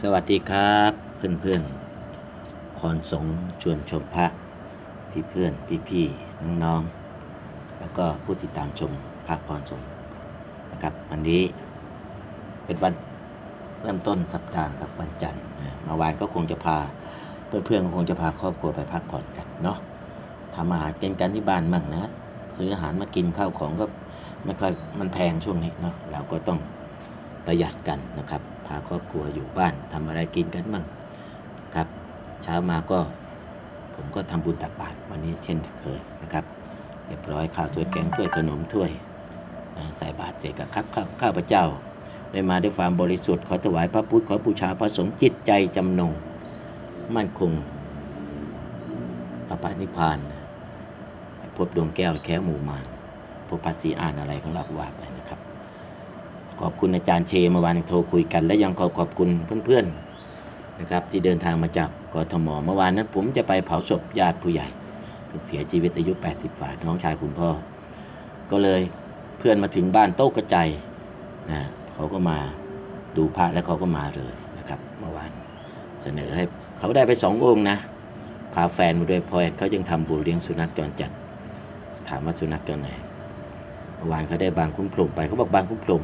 สวัสดีครับเพื่อนเพื่อนๆพรสงชวนชมพระพี่เพื่อนพี่พี่น้องน้องๆแล้วก็ผู้ติดตามชมพระพรสงนะครับ วันนี้เป็นวันเริ่มต้นสัปดาห์ครับวันจันทร์เมื่อวานก็คงจะพาเพื่อนเพื่อนๆคงจะพาครอบครัวไปพักผ่อนกันเนาะทำอาหารกินกันที่บ้านมั่งนะซื้ออาหารมากินข้าวของก็ไม่ค่อยมันแพงช่วงนี้เนาะเราก็ต้องประหยัดกันนะครับ พาครอบครัวอยู่บ้านทำอะไรกินกันบ้างครับเช้ามาก็ผมก็ทำบุญตักบาตรวันนี้เช่นเคยนะครับ เรียบร้อยข้าวถ้วยแกงถ้วยขนมถ้วยใส่บาตรเสร็จกับครับข้าข้าพเจ้า ได้มาด้วยความบริสุทธิ์ขอถวายพระพุทธขอบูชาพระสงฆ์จิตใจจำนง มั่นคงพระปานิพานพบดวงแก้วแค้วหมู่มารพบภาษีอ่านอะไรของเราว่าไปนะครับ ขอบคุณอาจารย์เชเมื่อวานโทรคุยกัน และยังขอขอบคุณเพื่อนๆนะครับที่เดินทางมาจากกทมเมื่อวานนั้นผมจะไปเผาศพญาติผู้ใหญ่ที่เสียชีวิตอายุ 80ฝ่าน้องชายคุณพ่อ ก็เลยเพื่อนมาถึงบ้านโต๊ะกระจายนะเขาก็มาดูพระแล้วเขาก็มาเลยนะครับเมื่อวานเสนอให้เขาได้ไปสององค์นะพาแฟนมาด้วยพอเขายังทำบุญเลี้ยงสุนัขจรจัด ถามว่าสุนัขตัวไหนเมื่อวานเขาได้บางคุ้มพรหมไปเขาบอกบางคุ้มพรหม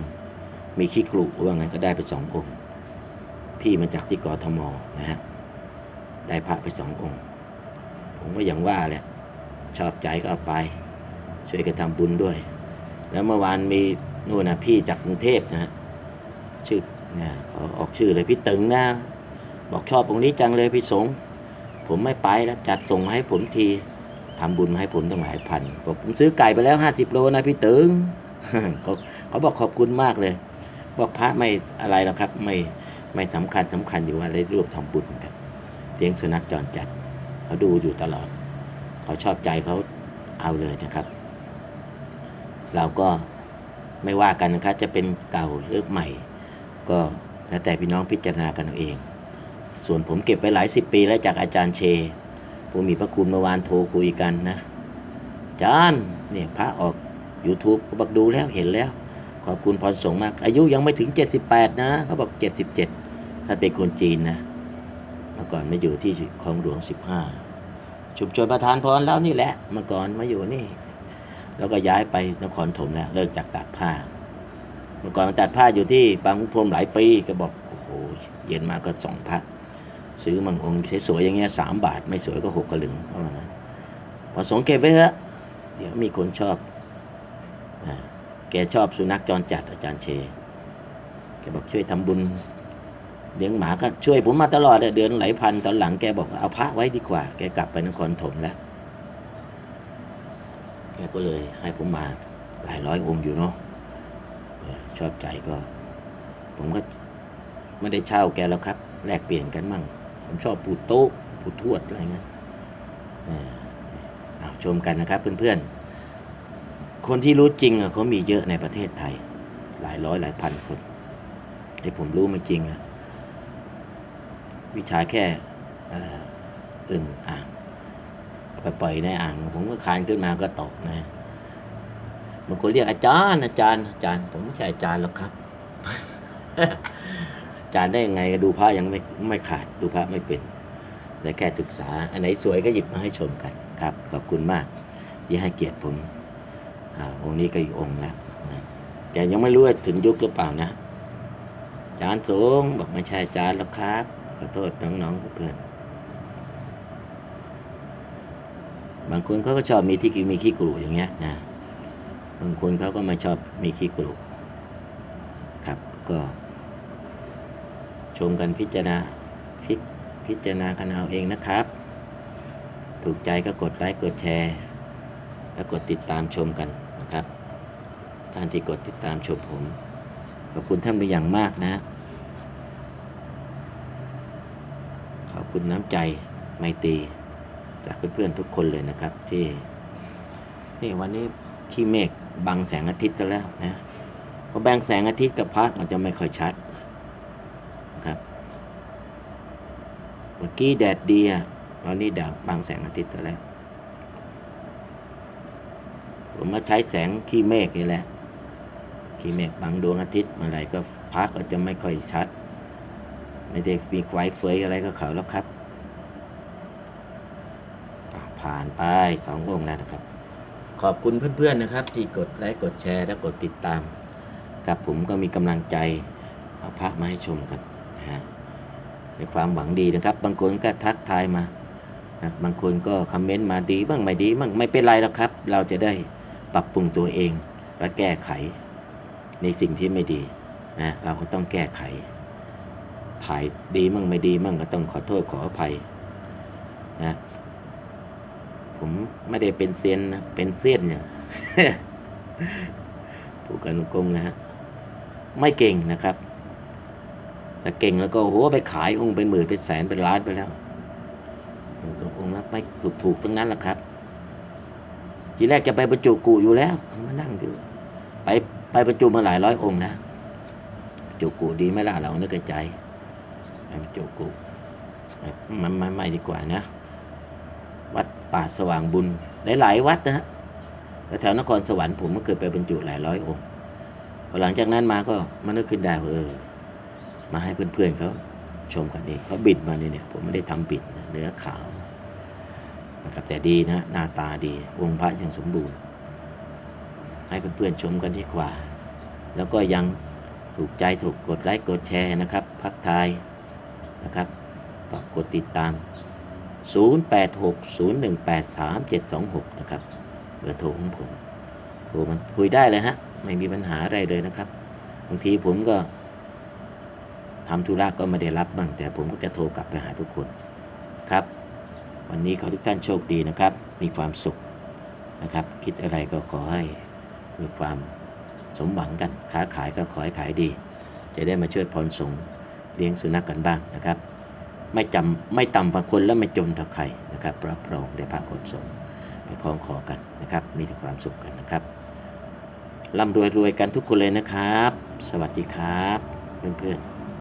มีขี้กรุว่างั้นก็ได้ไปสององค์ พี่มาจากที่กทมนะฮะได้พระไปสององค์ ผมก็อย่างว่าแหละชอบใจก็เอาไป ช่วยกันทำบุญด้วย แล้วเมื่อวานมีนู่นนะพี่จากกรุงเทพนะฮะชื่อเนี่ยเขาออกชื่อเลยพี่ตึงนะบอกชอบองค์นี้จังเลยพี่สงผมไม่ไปแล้วจัดส่งมาให้ผมทีทำบุญมาให้ผมตั้งหลายพันบอกผมซื้อไก่ไปแล้วห้าสิบโลนะพี่ตึงเขาเขาบอกขอบคุณมากเลย บอกพระไม่อะไรหรอกครับ ไม่ไม่สำคัญสำคัญอยู่ว่าได้รวมทำบุญกันเลี้ยงสุนัขจรจัด เขาดูอยู่ตลอด เขาชอบใจเขาเอาเลยนะครับ เราก็ไม่ว่ากันนะครับจะเป็นเก่าหรือใหม่ ก็แล้วแต่พี่น้องพิจารณากันเอาเองส่วนผมเก็บไว้หลายสิบปีแล้วจากอาจารย์เชผู้มีพระคุณเมื่อวานโทรคุยกันนะจารย์เนี่ยพระออก YouTube เขาบอกดูแล้วเห็นแล้ว ขอบคุณพรสงมาก อายุยังไม่ถึง 78 นะ เขาบอก 77 ถ้าเป็นคนจีนนะ เมื่อก่อนมาอยู่ที่คลองหลวง 15 ชุมชนประธานพรแล้วนี่แหละ เมื่อก่อนมาอยู่นี่ แล้วก็ย้ายไปนครถมแล้วเลิกจากตัดผ้า เมื่อก่อนมาตัดผ้าอยู่ที่บางขุพรมหลายปีก็บอกโอ้โหเย็นมาก็สองพระซื้อมังองค์สวยๆอย่างเงี้ยสามบาท ไม่สวยก็หกกระลึงเขาว่างั้นพอสงเก็บไว้เถอะเดี๋ยวมีคนชอบอ่า แกชอบสุนัขจรจัดอาจารย์เช แกบอกช่วยทำบุญเลี้ยงหมาก็ช่วยผมมาตลอดเดือนหลายพันตอนหลังแกบอกเอาพระไว้ดีกว่า แกกลับไปนครถมแล้ว แกก็เลยให้ผมมาหลายร้อยองค์อยู่เนาะชอบใจก็ ผมก็ไม่ได้เช่าแกแล้วครับ แลกเปลี่ยนกันมั่ง ผมชอบปูโต๊ะปูทวดอะไรเงี้ยออเอาชมกันนะครับเพื่อนๆ คนที่รู้จริงอะเขามีเยอะในประเทศไทย หลายร้อยหลายพันคนไอ้ผมรู้ไม่จริงอะวิชาแค่อึ่งอ่างไปปล่อยในอ่าง ผมก็คานขึ้นมาก็ตกนะบางคนเรียกอาจารย์อาจารย์อาจารย์ ผมไม่ใช่อาจารย์หรอกครับ อาจารย์ได้ยังไงดูพระยังไม่ไม่ขาดดูพระไม่เป็นแต่แค่ศึกษา อันไหนสวยก็หยิบมาให้ชมกันครับ ขอบคุณมากที่ให้เกียรติผม องค์นี้ก็อีกองค์แล้วนะแกยังไม่รู้ว่าถึงยุคหรือเปล่านะ จารย์สูงบอกไม่ใช่จารย์หรอกครับ ขอโทษน้องๆเพื่อนบางคนเขาก็ชอบมีที่มีขี้กรุอย่างเงี้ยนะ บางคนเขาก็ไม่ชอบมีขี้กรุครับ ก็ ชมกันพิจารณาพิพิจารณากันเอาเองนะครับ ถูกใจก็กดไลค์กดแชร์ แล้วกดติดตามชมกัน นะครับ ท่านที่กดติดตามชมผม ขอบคุณท่านเป็นอย่างมากนะ ขอบคุณน้ำใจไมตรีจากเพื่อนๆทุกคนเลยนะครับที่นี่วันนี้ขี้เมฆบังแสงอาทิตย์ซะแล้วนะพอแบงแสงอาทิตย์กับพระมันจะไม่ค่อยชัดนะครับเมื่อกี้แดดดีอะตอนนี้ดาบบังแสงอาทิตย์ซะแล้ว ผมมาใช้แสงขี้เมฆนี่แหละ ขี้เมฆบังดวงอาทิตย์เมื่อไรก็พระก็จะไม่ค่อยชัด ไม่ได้มีควายเฟยอะไรก็เขาแล้วครับ ผ่านไปสององค์แล้วนะครับ ขอบคุณเพื่อนๆนะครับ ที่กดไลค์กดแชร์และกดติดตามกับผมก็มีกำลังใจเอาพระมาให้ชมกันนะฮะในความหวังดีนะครับ บางคนก็ทักทายมานะบางคนก็คอมเมนต์มาดีบ้างไม่ดีบ้างไม่เป็นไรหรอกครับ เราจะได้ ปรับปรุงตัวเองและแก้ไข ในสิ่งที่ไม่ดีนะเราก็ต้องแก้ไขถ่ายดีมั่งไม่ดีมั่งก็ต้องขอโทษขออภัยนะผมไม่ได้เป็นเซียนนะเป็นเซียนเนี่ยผู้กันกงนะฮะไม่เก่งนะครับ แต่เก่งแล้วก็โหไปขายองค์เป็นหมื่นเป็นแสนเป็นล้านไปแล้วตกองค์ละไม่ถูกถูกๆทั้งนั้นแหละครับ ทีแรกจะไปบรรจุกุอยู่แล้วมานั่งดูไปไปบรรจุมาหลายร้อยองค์นะบรรจุกุดีไหมล่ะเรานึกในใจไปบรรจุกุไม่ไม่ไม่ไม่ดีกว่านะ วัดป่าสว่างบุญหลายๆวัดนะฮะแถวนครสวรรค์ผมก็เคยไปบรรจุหลายร้อยองค์พอหลังจากนั้นมาก็มานึกขึ้นได้เออ มาให้เพื่อนๆเขาชมกันเองเขาบิดมาเนี่ยผมไม่ได้ทำบิดนะเนื้อขาว นะครับแต่ดีนะหน้าตาดีองค์พระยังสมบูรณ์ ให้เพื่อนๆชมกันดีกว่า แล้วก็ยังถูกใจถูกกดไลค์กดแชร์นะครับพักทายนะครับต่อกดติดตาม 0860183726 นะครับเบอร์โทรของผมโทรมันคุยได้เลยฮะไม่มีปัญหาอะไรเลยนะครับบางทีผมก็ทำธุระก็ไม่ได้รับบ้างแต่ผมก็จะโทรกลับไปหาทุกคนครับ วันนี้ขอทุกท่านโชคดีนะครับ มีความสุขนะครับ คิดอะไรก็ขอให้มีความสมหวังกัน ค้าขายก็ขอให้ขายดี จะได้มาช่วยพรสงเลี้ยงสุนัขกกันบ้างนะครับ ไม่จำไม่ต่ำกว่าคนและไม่จนเท่าใครนะครับรับรองได้พระคนสงไปคล้องคอกันนะครับ มีแต่ความสุขกันนะครับร่ำรวยรวยกันทุกคนเลยนะครับ สวัสดีครับ เพื่อนๆ